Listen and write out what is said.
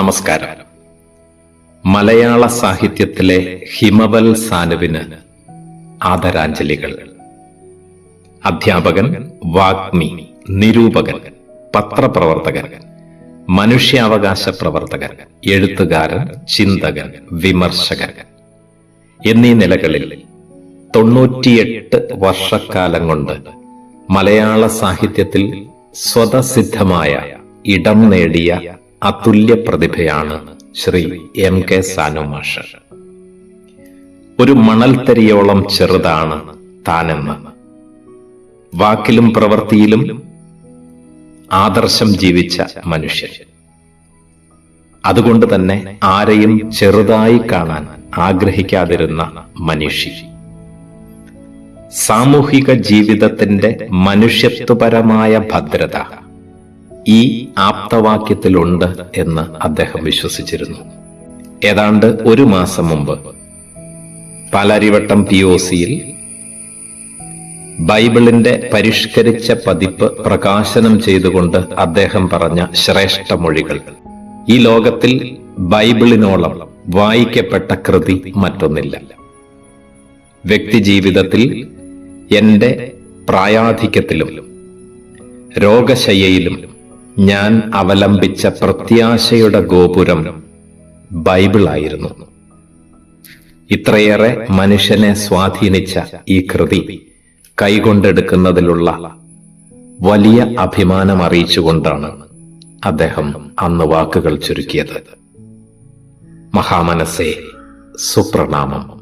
നമസ്കാരം. മലയാള സാഹിത്യത്തിലെ ഹിമവൽ സാനുവിന് ആദരാഞ്ജലികൾ. അധ്യാപകൻ വാഗ്മി നിരൂപകൻ പത്രപ്രവർത്തകൻ മനുഷ്യാവകാശ പ്രവർത്തകൻ എഴുത്തുകാരൻ ചിന്തകൻ വിമർശകൻ എന്നീ നിലകളിൽ തൊണ്ണൂറ്റിയെട്ട് വർഷക്കാലം കൊണ്ട് മലയാള സാഹിത്യത്തിൽ സ്വതസിദ്ധമായ ഇടം നേടിയ അതുല്യ പ്രതിഭയാണ് ശ്രീ എം കെ സാനുമാഷ് ഒരു മണൽത്തരിയോളം ചെറുതാണ് താനെന്ന്. വാക്കിലും പ്രവൃത്തിയിലും ആദർശം ജീവിച്ച മനുഷ്യൻ. അതുകൊണ്ട് തന്നെ ആരെയും ചെറുതായി കാണാൻ ആഗ്രഹിക്കാതിരുന്ന മനുഷ്യ. സാമൂഹിക ജീവിതത്തിന്റെ മനുഷ്യത്വപരമായ ഭദ്രത. ഈ ആപ്തവാക്യത്തിലുണ്ട് എന്ന് അദ്ദേഹം വിശ്വസിച്ചിരുന്നു. ഏതാണ്ട് ഒരു മാസം മുമ്പ് പാലാരിവട്ടം പി ഒ സിയിൽ ബൈബിളിന്റെ പരിഷ്കരിച്ച പതിപ്പ് പ്രകാശനം ചെയ്തുകൊണ്ട് അദ്ദേഹം പറഞ്ഞ ശ്രേഷ്ഠ മൊഴികൾ. ഈ ലോകത്തിൽ ബൈബിളിനോളം വായിക്കപ്പെട്ട കൃതി മറ്റൊന്നില്ല. വ്യക്തിജീവിതത്തിൽ എന്റെ പ്രായാധിക്യത്തിലും രോഗശയ്യയിലും ഞാൻ അവലംബിച്ച പ്രത്യാശയുടെ ഗോപുരം ബൈബിളായിരുന്നു. ഇത്രയേറെ മനുഷ്യനെ സ്വാധീനിച്ച ഈ കൃതി കൈകൊണ്ടെടുക്കുന്നതിലുള്ള വലിയ അഭിമാനം അറിയിച്ചുകൊണ്ടാണ് അദ്ദേഹം അന്ന് വാക്കുകൾ ചുരുക്കിയത്. മഹാമനസേ സുപ്രണാമം